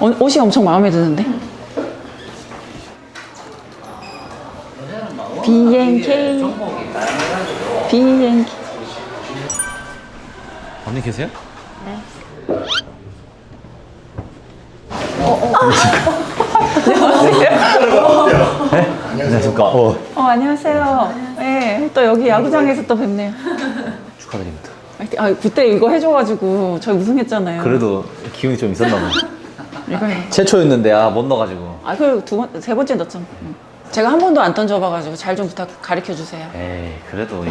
어, 옷이 엄청 마음에 드는데? BNK BNK 언니 계세요? 네. 안녕하십니까. 어. 어 안녕하세요 네, 또 여기 야구장에서 또 뵙네요 축하드립니다. 아, 그때 이거 해줘가지고 저희 우승했잖아요 그래도 기운이 좀 있었나 봐. 이거 해. 최초였는데 아 못 넣어가지고. 아, 그리고 두 번, 세 번째 넣었잖아. 응. 제가 한 번도 안 던져봐가지고 잘 좀 부탁, 가르쳐 주세요. 에이 그래도 이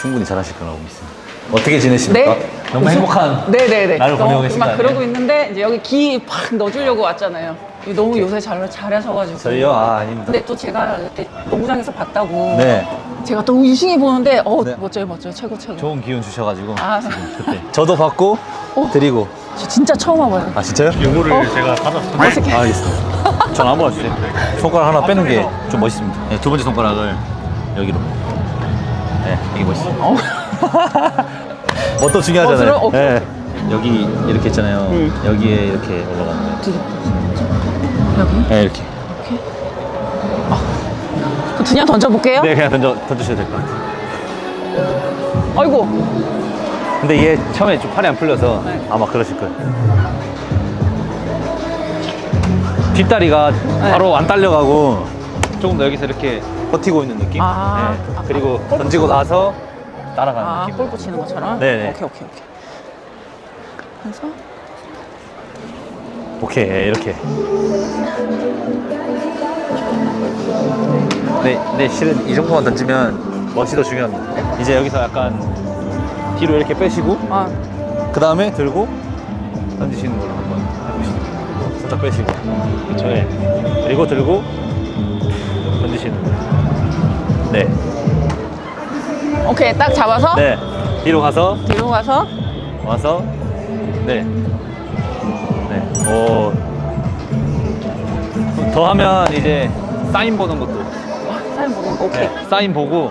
충분히 잘하실 거라고 믿습니다. 어떻게 지내십니까? 네. 너무 행복한 네네네. 나를 보내고 계신 거 막 아니에요? 그러고 있는데, 이제 여기 기 팍 넣어주려고 왔잖아요. 너무 요새 잘, 잘하셔가지고. 저희요? 아 아닙니다. 근데 또 제가 그때 농구장에서 봤다고. 네. 제가 또 유심히 보는데, 어, 네. 멋져요, 멋져요. 최고, 최고. 좋은 기운 주셔가지고 아. 그때 저도 받고 어. 드리고 저 진짜 처음 와봐요. 아 진짜요? 요거를 제가 받았어요. 어떻게. 아, 알겠습니다. 전 아무거나 주세요. 손가락 하나 빼는 게 좀 멋있습니다. 네, 두 번째 손가락을 여기로. 네, 여기 멋있어요. 어. 뭐또 중요하잖아요. 어, 들어? 네. 여기 이렇게 있잖아요. 음. 여기에 이렇게 올라가는 거예요. 여기? 네, 이렇게. 그 그냥 던져볼게요. 네, 그냥 던져, 던져주셔도 될 것 같아요. 아이고. 근데 이게 처음에 좀 팔이 안 풀려서 네. 아마 그러실 거예요. 뒷다리가 네. 바로 안 딸려가고 조금 더 여기서 이렇게 버티고 있는 느낌? 아. 네. 그리고 던지고 나서 따라가는 아, 느낌. 골프 치는 것처럼? 네네. 오케이, 오케이, 오케이. 그래서? 오케이, 이렇게. 네, 네, 실은 이 정도만 던지면 멋이 더 중요합니다. 이제 여기서 약간 뒤로 이렇게 빼시고, 아, 그 다음에 들고 던지시는 걸로 한번 해보시죠. 살짝 빼시고. 그쵸, 예. 그리고 들고 던지시는 거예요. 네. 오케이. 딱 잡아서. 네. 뒤로 가서, 뒤로 가서. 와서, 네. 네. 오. 더 하면 이제 사인 보는 것도. 사인 보는 거. 오케이. 네. 사인 보고,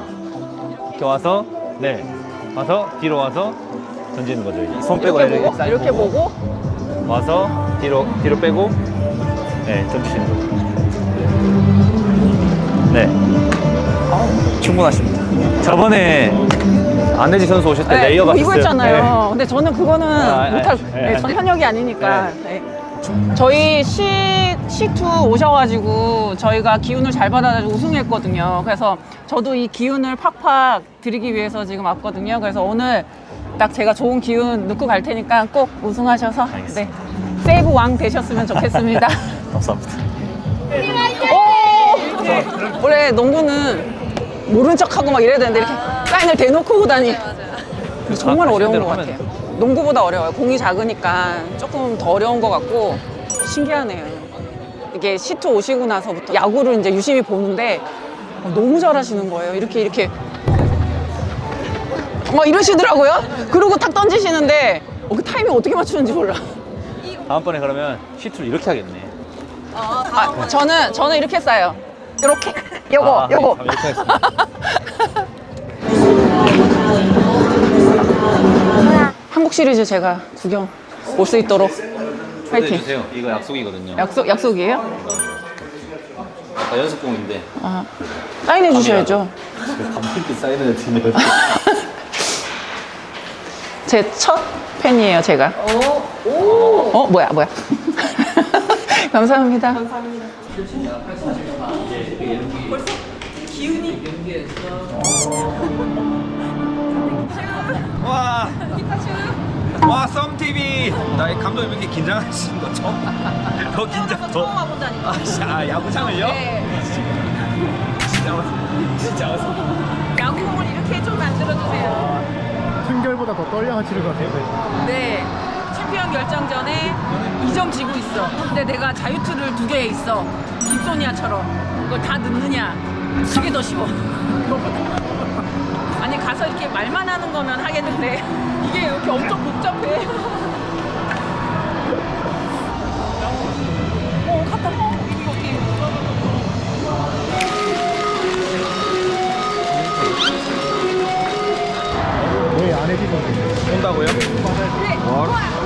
이렇게 와서, 네. 와서, 뒤로 와서 던지는 거죠. 이제. 손 빼고 이렇게 보고, 사인 이렇게 보고. 와서 뒤로 뒤로 빼고 네 던지시는 거. 네. 충분하십니다. 저번에 안내지 선수 오실 때 레이어 그거 봤어요. 이거 했잖아요. 근데 저는 그거는 아, 아, 못할, 네. 네, 전 현역이 아니니까. 네. 네. 저희 C, C2 오셔가지고 저희가 기운을 잘 받아가지고 우승했거든요. 그래서 저도 이 기운을 팍팍 드리기 위해서 지금 왔거든요. 그래서 오늘 딱 제가 좋은 기운 넣고 갈 테니까 꼭 우승하셔서 알겠습니다. 네. 세이브 왕 되셨으면 좋겠습니다. 감사합니다. 오! 원래 농구는 모른 척하고 막 이래야 되는데 이렇게 사인을 대놓고 오다니 정말 아, 어려운 실제로 것 하면 같아요. 농구보다 어려워요. 공이 작으니까 조금 더 어려운 것 같고 신기하네요. 이게 시트 오시고 나서부터 야구를 이제 유심히 보는데 어, 너무 잘하시는 거예요. 이렇게 이렇게 막 이러시더라고요. 그러고 탁 던지시는데 어, 그 타이밍 어떻게 맞추는지 몰라. 다음번에 그러면 시트를 이렇게 하겠네. 아, 저는 저는 이렇게 했어요. 이렇게 요거 아, 요거. 네, 이렇게 하겠습니다. 한국 시리즈 제가 구경 올 수 있도록 파이팅. 주세요. 이거 약속이거든요. 약속 약속이에요? 아까 연습공인데 아, 사인해 주셔야죠. 감독님 사인을 드리네요. 제첫 팬이에요, 제가. 어, 뭐야, 뭐야. 감사합니다. 와, 와, 썸 TV. 나이 감독님 이렇게 긴장하시는 거 처음. 더 긴장 더. 처음 와본다니까. 아, 씨, 아, 야구장을요? 진짜 왔어. 진짜 왔어. 야구공을 이렇게 좀 만들어주세요. 한결보다 더 떨려하시는 것 같아요. 네. 챔피언 결정전에 2점 지고 있어. 근데 내가 자유투를 두 개 있어. 김소니아처럼. 그걸 다 넣느냐. 그게 더 쉬워. 아니, 가서 이렇게 말만 하는 거면 하겠는데, 이게 이렇게 엄청 복잡해. 어, 갔다. 어, 이거 어떻게. 왜안 해주셨어요? 온다고요? 네. 우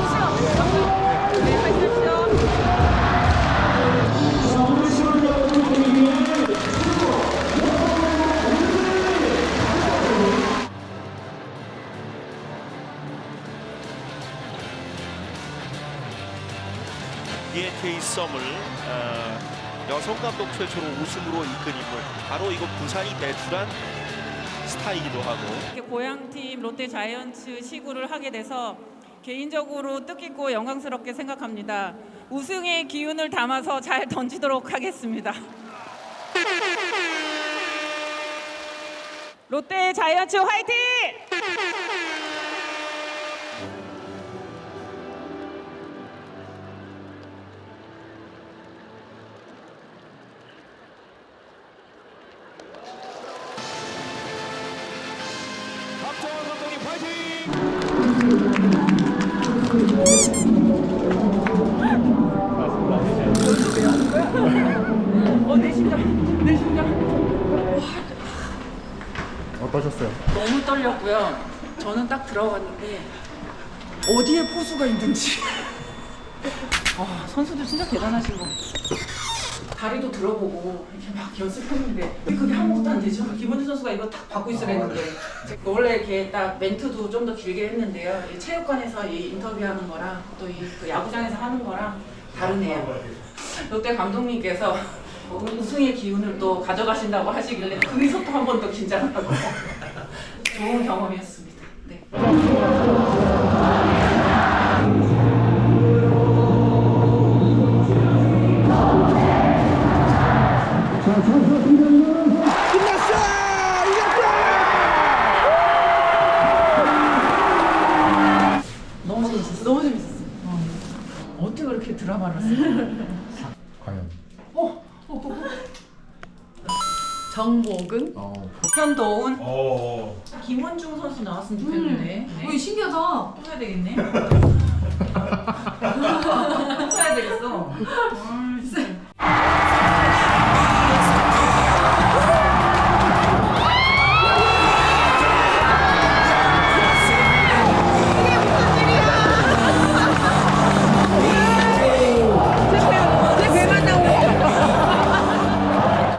와, 우승! BNK 썸을 어, 여성 감독 최초로 우승으로 이끈 인물 바로 이곳 부산이 배출한 스타이기도 하고 이렇게 고향팀 롯데 자이언츠 시구를 하게 돼서 개인적으로 뜻깊고 영광스럽게 생각합니다. 우승의 기운을 담아서 잘 던지도록 하겠습니다. 롯데 자이언츠 화이팅! 어, 내 심장, 내 심장. 어떠셨어요? 너무 떨렸고요. 저는 딱 들어갔는데 어디에 포수가 있는지. 아, 선수들 진짜 대단하신 거. 다리도 들어보고 이렇게 막 연습했는데 왜 그게 아무것도 안 되죠? 김원준 선수가 이거 딱 받고 있어야 했는데 원래 이렇게 딱 멘트도 좀 더 길게 했는데요. 이 체육관에서 이 인터뷰하는 거랑 또이그 야구장에서 하는 거랑 다르네요. 롯데 감독님께서 우승의 기운을 또 가져가신다고 하시길래 거기서 또 한 번 더 긴장하고 좋은 경험이었습니다. 네. 어. 어떻게 그렇게 드라마를. 어, 어, 어, 정복은? 어. 현도훈, 오. 김원중 선수 나왔으면 좋겠는데. 네. 오, 신기하다. 또 해야 되겠네. 또 해야 되겠어. 음.